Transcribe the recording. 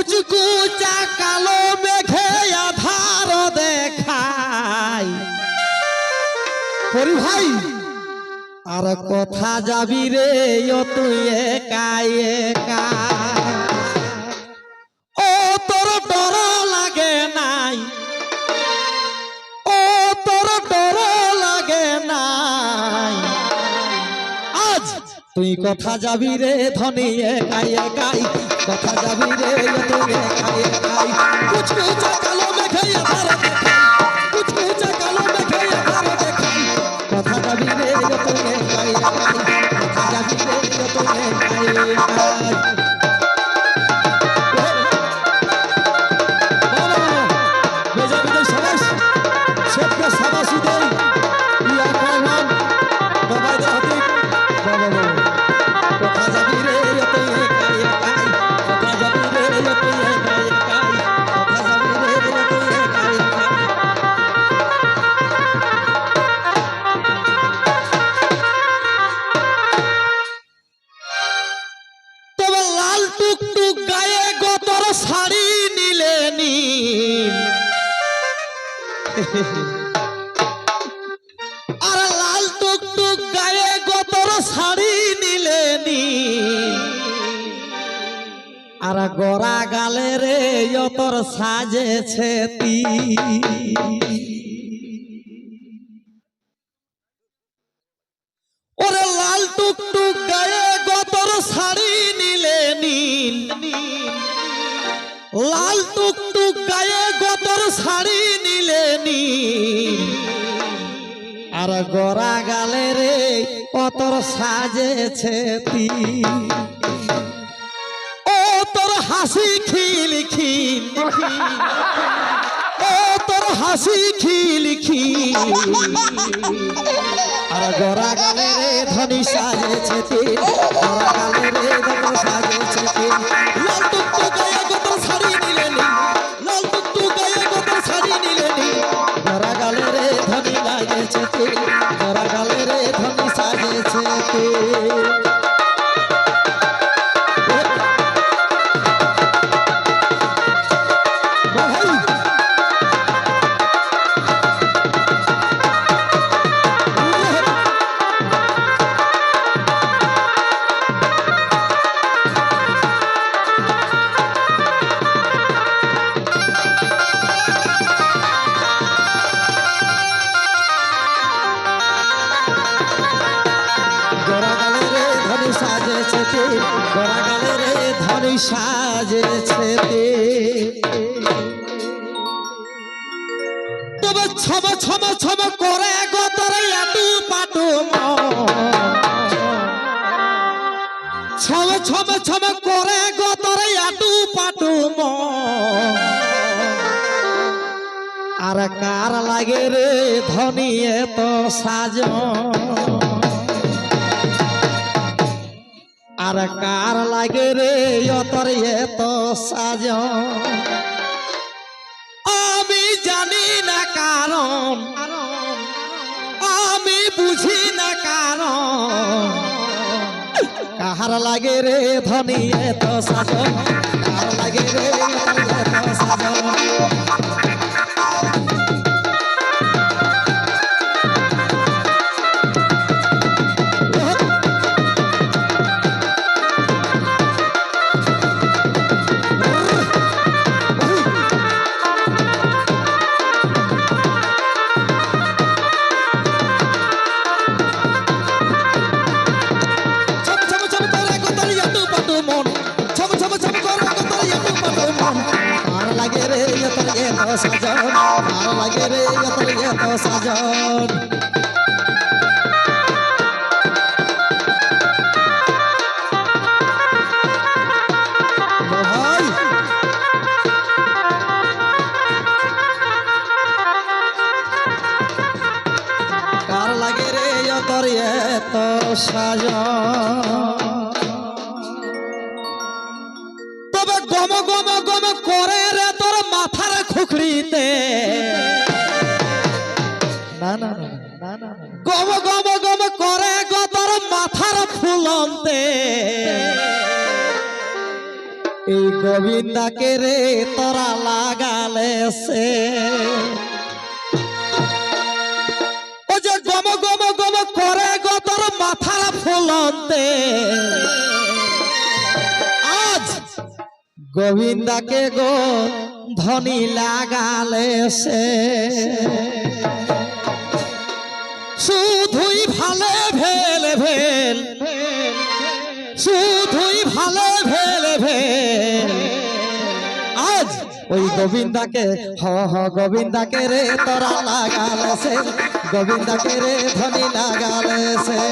কুচকুচা কালো মেঘে আধার দেখাই। হরি ভাই আর কথা যাবি রে তুই একাই একা তুই কথা যাবি রে ধনি একাই একাই। কথা যাবি রে একাই একাই। কালো মেঘে দেখাই। কালো মেঘে আধার দেখাই। কথা যাবি রে একাই একাই। কথা যাবি রে একাই একাই। টুকটুক গায়ে গতর শাড়ি নিলে নীল আর লাল টুকটুক গায়ে গতর শাড়ি নিলে নীল আর গড়া গালে রে যতর সাজেছে তিল লাল টুকটুক গায়ে গতর শাড়ি নিলে নীল আর গড়া গালে রে কতর সাজেছে তিল ও তোর হাসি খিল খিল। ও তোর হাসি খিল খিল। আর গড়া গালে রে ধনী সাজেছে তিল গড়া গালে রে ধনী সাজেছে তে। গোরা গালে রে ধনী সাজেছে তে ছম ছম করে গতরে আটু পাটু ছম ছম করে গতরে আটু পাটু আর কার লাগে রে ধনী এত সাজন? আর কার লাগে রে অতর এত সাজ আমি জানি না কারণ, আমি বুঝি না কারণ। কাহার লাগে রে ধনী এত সাজ কার লাগে রে এত সাজ এত সাজন আর লাগে রে এত সাজন লাগে রে অতর এত সাজ গম গম গম করে গো তোর মাথার ফুলন্তে এই গোবিন্দাকে রে তোরা লাগালে সে ও যে গম গম গম করে গো তোর মাথার ফুলতে আজ গোবিন্দাকে গো ধনী লাগালে সে শুধুই ভালে ভেল ভেল, শুধুই ভালে ভেল ভেল। আজ ওই গোবিন্দাকে, হ হ, গোবিন্দাকে রে, তোরা লাগালেছে গোবিন্দাকে রে ধনী লাগালে সে।